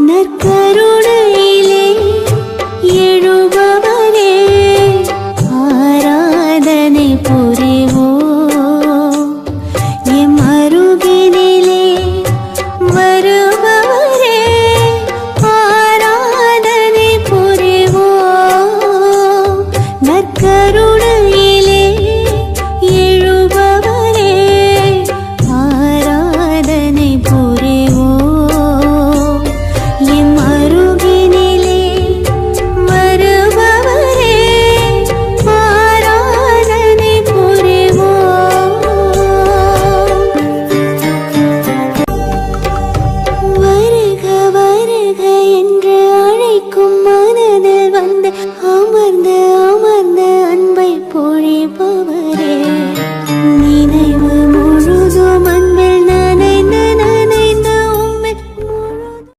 நற்கருணை Oh my-